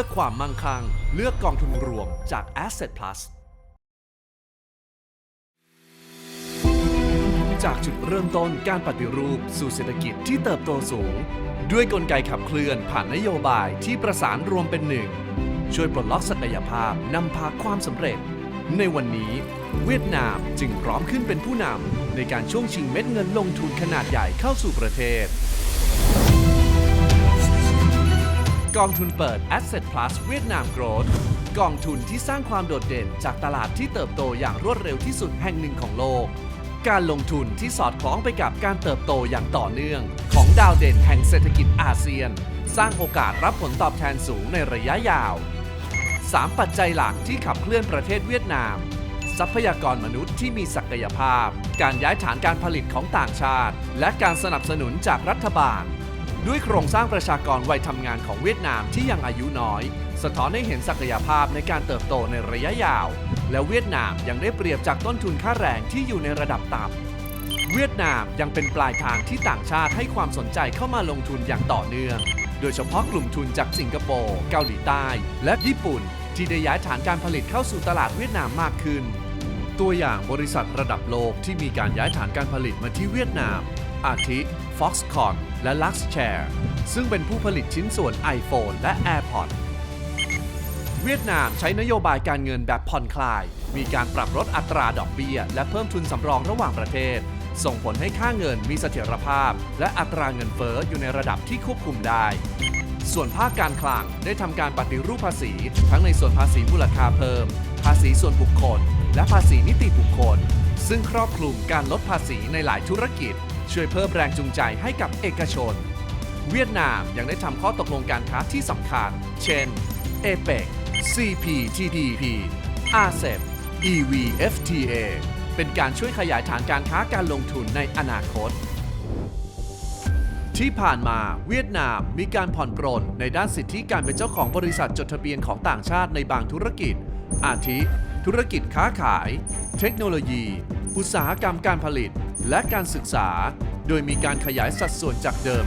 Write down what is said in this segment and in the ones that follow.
ลือกความมั่งคั่ง เลือกกองทุนรวมจาก Asset Plus จากจุดเริ่มต้นการปฏิรูปสู่เศรษฐกิจที่เติบโตสูง ด้วยกลไกขับเคลื่อนผ่านนโยบายที่ประสานรวมเป็นหนึ่ง ช่วยปลดล็อกศักยภาพนำพาความสำเร็จ ในวันนี้ เวียดนามจึงพร้อมขึ้นเป็นผู้นำในการช่วงชิงเม็ดเงินลงทุนขนาดใหญ่เข้าสู่ประเทศ กองทุนเปิด Asset Plus เวียดนาม Growth กองทุนที่สร้างความโดดเด่นจากตลาดที่เติบโตอย่างรวดเร็วที่สุดแห่งหนึ่งของโลก การลงทุนที่สอดคล้องไปกับการเติบโตอย่างต่อเนื่อง ของดาวเด่นแห่งเศรษฐกิจอาเซียน สร้างโอกาสรับผลตอบแทนสูงในระยะยาว 3 ปัจจัยหลักที่ขับเคลื่อนประเทศเวียดนาม ทรัพยากรมนุษย์ที่มีศักยภาพ การย้ายฐานการผลิตของต่างชาติ และการสนับสนุนจากรัฐบาล ด้วยโครงสร้างประชากรวัยทำงานของเวียดนามที่ยังอายุน้อย สะท้อนให้เห็นศักยภาพในการเติบโตในระยะยาว และเวียดนามยังได้เปรียบจากต้นทุนค่าแรงที่อยู่ในระดับต่ำเวียดนามยังเป็นปลายทางที่ต่างชาติให้ความสนใจเข้ามาลงทุนอย่างต่อเนื่อง โดยเฉพาะกลุ่มทุนจากสิงคโปร์เกาหลีใต้ และญี่ปุ่น ที่ได้ย้ายฐานการผลิตเข้าสู่ตลาดเวียดนามมากขึ้น ตัวอย่างบริษัทระดับโลกที่มีการย้ายฐานการผลิตมาที่เวียดนาม อาทิ Foxconn และ Luxshare ซึ่งเป็นผู้ผลิตชิ้นส่วน iPhone และ AirPods เวียดนามใช้นโยบายการเงินแบบผ่อนคลาย มีการปรับลดอัตราดอกเบี้ย และเพิ่มทุนสำรองระหว่างประเทศ ส่งผลให้ค่าเงินมีเสถียรภาพ และอัตราเงินเฟ้ออยู่ในระดับที่ควบคุมได้ ส่วนภาคการคลังได้ทำการปฏิรูปภาษี ทั้งในส่วนภาษีมูลค่าเพิ่ม ภาษีส่วนบุคคล และภาษีนิติบุคคล ซึ่งครอบคลุมการลดภาษีในหลายธุรกิจ ช่วยเพิ่มแรงจูงใจให้กับเอกชน เวียดนามยังได้ทำข้อตกลงการค้าที่สำคัญ เช่น APEC CPTPP RCEP EVFTA เป็นการช่วยขยายฐานการค้าการลงทุนในอนาคต ที่ผ่านมาเวียดนามมีการผ่อนปรนในด้านสิทธิการเป็นเจ้าของบริษัทจดทะเบียนของต่างชาติในบางธุรกิจ อาทิ ธุรกิจค้าขาย เทคโนโลยี อุตสาหกรรมการผลิต และการศึกษา โดยมีการขยายสัดส่วนจากเดิม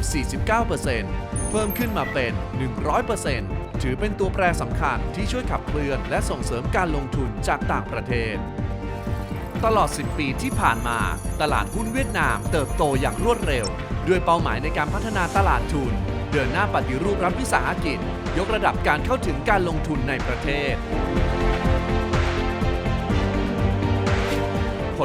49%เพิ่มขึ้นมาเป็น 100%ถือเป็นตัวแปรสำคัญที่ช่วยขับเคลื่อน และส่งเสริมการลงทุนจากต่างประเทศ ตลอด 10 ปีที่ผ่านมา ตลาดหุ้นเวียดนามเติบโตอย่างรวดเร็ว ด้วยเป้าหมายในการพัฒนาตลาดทุน เดินหน้าปฏิรูปรัฐวิสาหกิจ ยกระดับการเข้าถึงการลงทุนในประเทศ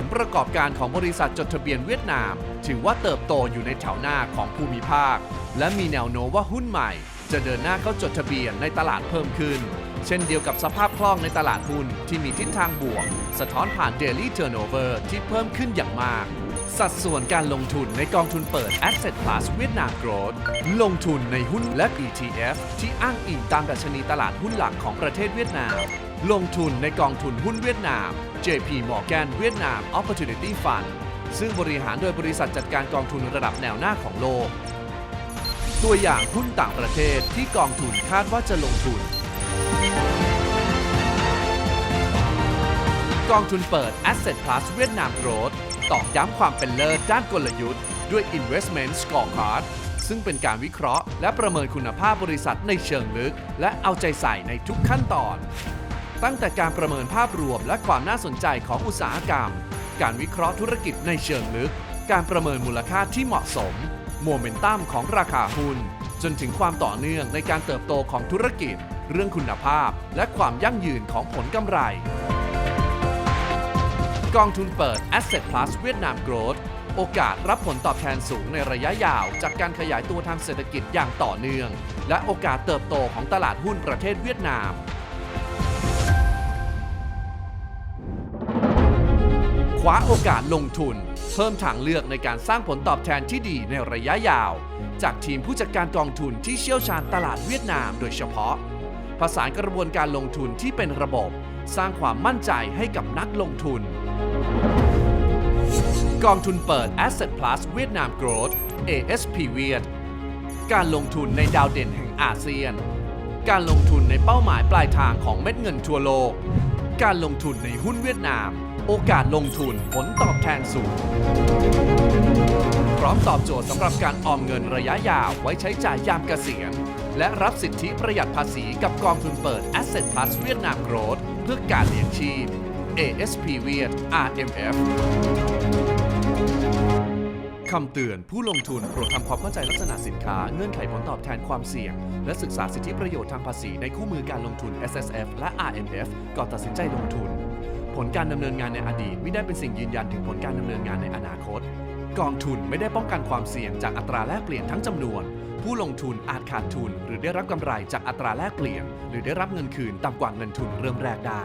ผลประกอบการของบริษัทจดทะเบียนเวียดนาม ถือว่าเติบโตอยู่ในแถวหน้าของภูมิภาค และมีแนวโน้มว่าหุ้นใหม่ จะเดินหน้าเข้าจดทะเบียนในตลาดเพิ่มขึ้น เช่นเดียวกับสภาพคล่องในตลาดหุ้นที่มีทิศทางบวก สะท้อนผ่าน Daily Turnover ที่เพิ่มขึ้นอย่างมาก สัดส่วนการลงทุนในกองทุนเปิด Asset Plus เวียดนาม Growth ลงทุนในหุ้นและ ETF ที่อ้างอิงตามดัชนีตลาดหุ้นหลักของประเทศเวียดนาม ลงทุนในกองทุนหุ้นเวียดนาม JP Morgan เวียดนาม Opportunity Fund ซึ่งบริหารโดยบริษัทจัดการกองทุนระดับแนวหน้าของโลก ตัวอย่างหุ้นต่างประเทศที่กองทุนคาดว่าจะลงทุน กองทุนเปิด Asset Plus เวียดนาม Growth ตอกย้ำความเป็นเลิศด้านกลยุทธ์ด้วย Investment Scorecard ซึ่งเป็นการวิเคราะห์และประเมินคุณภาพบริษัทในเชิงลึก และเอาใจใส่ในทุกขั้นตอน ตั้งแต่การประเมินภาพรวมและความน่าสนใจของอุตสาหกรรม การวิเคราะห์ธุรกิจในเชิงลึก การประเมินมูลค่าที่เหมาะสม โมเมนตัมของราคาหุ้น จนถึงความต่อเนื่องในการเติบโตของธุรกิจ เรื่องคุณภาพ และความยั่งยืนของผลกำไร กองทุนเปิด Asset Plus เวียดนาม Growth โอกาสรับผลตอบแทนสูงในระยะยาว จากการขยายตัวทางเศรษฐกิจอย่างต่อเนื่อง และโอกาสเติบโตของตลาดหุ้นประเทศเวียดนาม ว้าโอกาสลงทุน เพิ่มทางเลือกในการสร้างผลตอบแทนที่ดีในระยะยาว จากทีมผู้จัดการกองทุนที่เชี่ยวชาญตลาดเวียดนามโดยเฉพาะ ผสานกระบวนการลงทุนที่เป็นระบบ สร้างความมั่นใจให้กับนักลงทุน กองทุนเปิด Asset Plus เวียดนาม Growth ASP เวียดการลงทุนในดาวเด่นแห่งอาเซียน การลงทุนในเป้าหมายปลายทางของเม็ดเงินทั่วโลก การลงทุนในหุ้นเวียดนาม โอกาสลงทุนผลตอบแทนสูง พร้อมตอบโจทย์สำหรับการออมเงินระยะยาวไว้ใช้จ่ายยามเกษียณ และรับสิทธิประหยัดภาษีกับกองทุนเปิด Asset Plus เวียดนามโกรดเพื่อการเลี้ยงชีพ ASP เวียด RMF คำเตือนผู้ลงทุนโปรดทำความเข้าใจลักษณะสินค้าเงื่อนไขผลตอบแทนความเสี่ยง และศึกษาสิทธิประโยชน์ทางภาษีในคู่มือการลงทุน S S F และ R M F ก่อนตัดสินใจลงทุน ผลการดำเนินงานในอดีตไม่ได้เป็นสิ่งยืนยันถึงผลการดำเนินงานในอนาคต กองทุนไม่ได้ป้องกันความเสี่ยงจากอัตราแลกเปลี่ยนทั้งจำนวน ผู้ลงทุนอาจขาดทุน หรือได้รับกำไรจากอัตราแลกเปลี่ยน หรือได้รับเงินคืนต่ำกว่าเงินทุนเริ่มแรกได้